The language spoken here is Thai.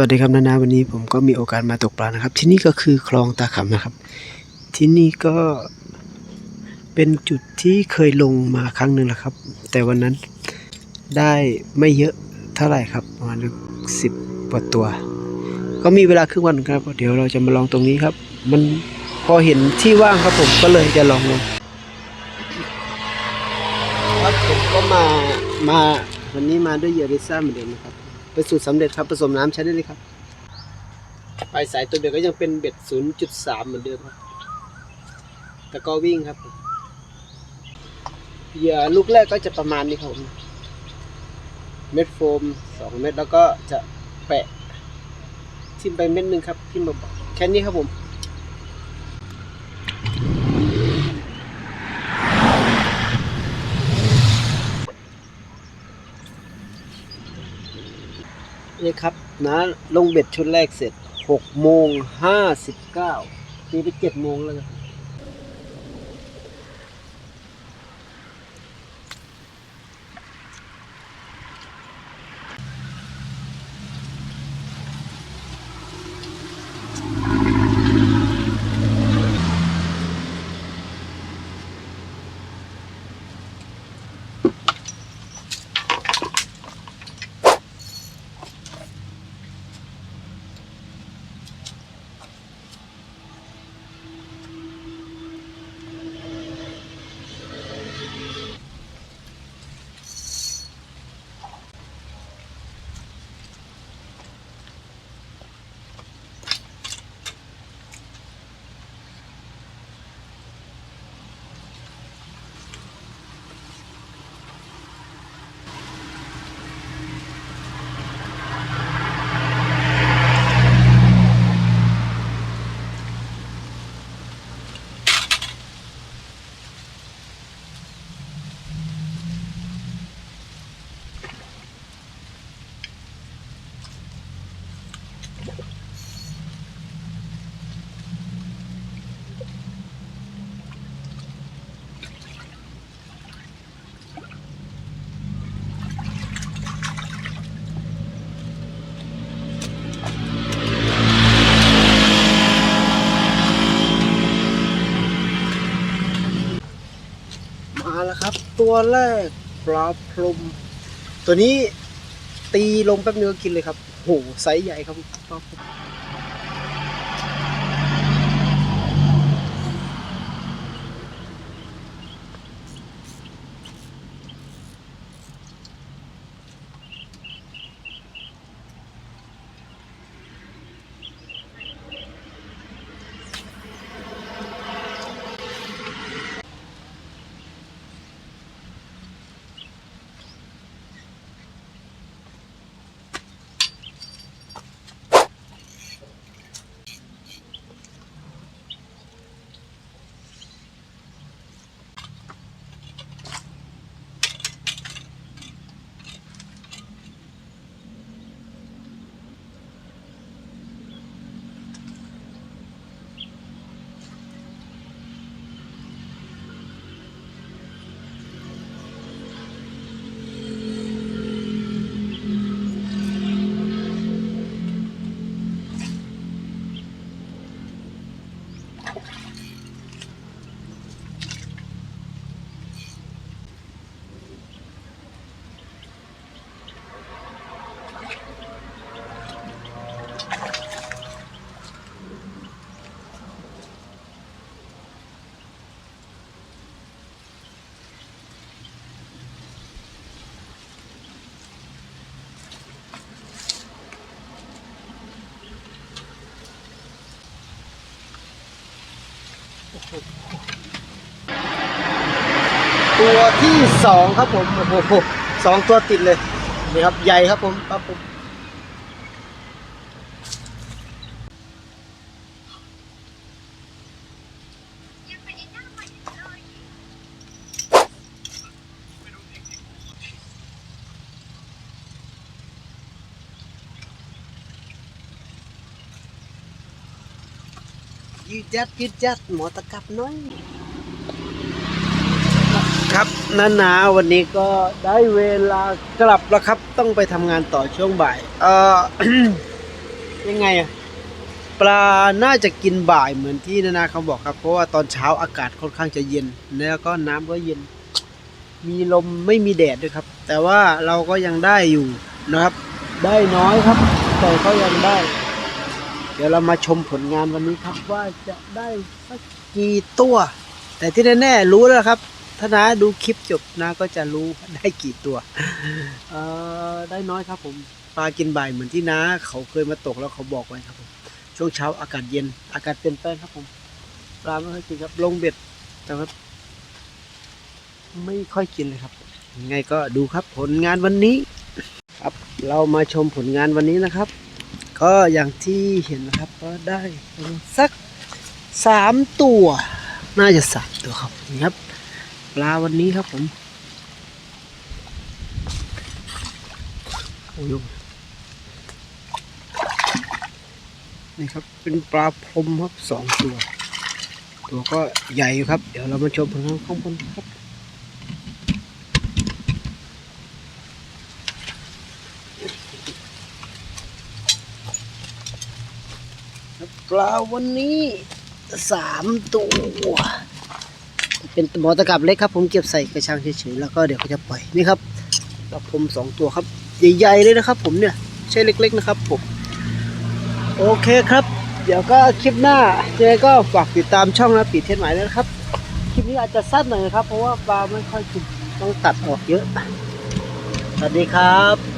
วัสดีครับนานาวันนี้ผมก็มีโอกาสมาตกปลานะครับ ที่นี่ก็คือคลองตาขำนะครับ ที่นี่ก็เป็นจุดที่เคยลงมาครั้งหนึ่งแล้วครับ แต่วันนั้นได้ไม่เยอะเท่าไหร่ครับประมาณสิบกว่าตัว ก็มีเวลาครึ่งวันครับ เดี๋ยวเราจะมาลองตรงนี้ครับ มันพอเห็นที่ว่างครับผมก็เลยจะลองลงครับผมก็มามาวันนี้มาด้วยเยอริซ่าเหมือนเดิมนะครับ เป็นสูตรสำเร็จครับผสมน้ำใช้ได้เลยครับปลายสายตัวเดียวก็ยังเป็นเบ็ด 0.3 เหมือนเดิมครับ แต่ก็วิ่งครับเหยื่อลูกแรกก็จะประมาณนี้ครับผมเม็ดโฟม 2 เม็ดแล้วก็จะแปะ ทิมไปเม็ดหนึ่งครับทิ่มเบาๆแค่นี้ครับผม ครับนะลงเบ็ดชุดแรกเสร็จ6โมง59ตีไป7โมงแล้วครับ มาแล้วครับ ตัวแรกปลาพรมตัวนี้ตีลงแป๊บนึงก็กินเลยครับโหไซส์ใหญ่ครับปลาพรม ตัวที่สองครับผมโอ้โหสองตัวติดเลยนี่ครับใหญ่ครับผมครับผม ยืดยัดยืดยัดหมอตะกับน้อย ครับนานาวันนี้ก็ได้เวลากลับแล้วครับ ต้องไปทำงานต่อช่วงบ่าย เอ่อ ยังไงอะปลาน่าจะกินบ่ายเหมือนที่นานาเขาบอกครับ เพราะว่าตอนเช้าอากาศค่อนข้างจะเย็น แล้วก็น้ำก็เย็น มีลมไม่มีแดดด้วยครับ แต่ว่าเราก็ยังได้อยู่นะครับ ได้น้อยครับ แต่ก็ยังได้ เดี๋ยวเรามาชมผลงานวันนี้ครับว่าจะได้สักกี่ตัว แต่ที่แน่ๆรู้แล้วครับ ถ้านาดูคลิปจบนาก็จะรู้ได้กี่ตัว เอ่อได้น้อยครับผมปลากินบ่ายเหมือนที่น้าเขาเคยมาตกแล้วเขาบอกไว้ครับผมช่วงเช้าอากาศเย็น อากาศเปลี่ยนแปลงครับผมปลาไม่ค่อยกินครับลงเบ็ดแต่ว่าไม่ค่อยกินเลยครับยังไงก็ดูครับผลงานวันนี้ ครับ เรามาชมผลงานวันนี้นะครับ ก็อย่างที่เห็นนะครับก็ได้สักสามตัว น่าจะสามตัวครับนี่ครับปลาวันนี้ครับผมโอ้ยนี่ครับเป็นปลาพรมครับสองตัว ตัวก็ใหญ่อยู่ครับ เดี๋ยวเรามาชมผลงานข้างบนครับ ปลาวันนี้สามตัว เป็นหมอตะกับเล็กครับ ผมเก็บใส่กระชังเฉยๆแล้วก็เดี๋ยวเขาจะปล่อยนี่ครับปลาพรมสองตัวครับ ใหญ่ๆเลยนะครับ ผมเนี่ยใช่เล็ก ๆนะครับผมโอเคครับ เดี๋ยวก็คลิปหน้าเจก็ฝากติดตามช่องนะปีเทศหมายด้วยนะครับ คลิปนี้อาจจะสั้นหน่อยนะครับ เพราะว่าปลาไม่ค่อยกินต้องตัดออกเยอะสวัสดีครับ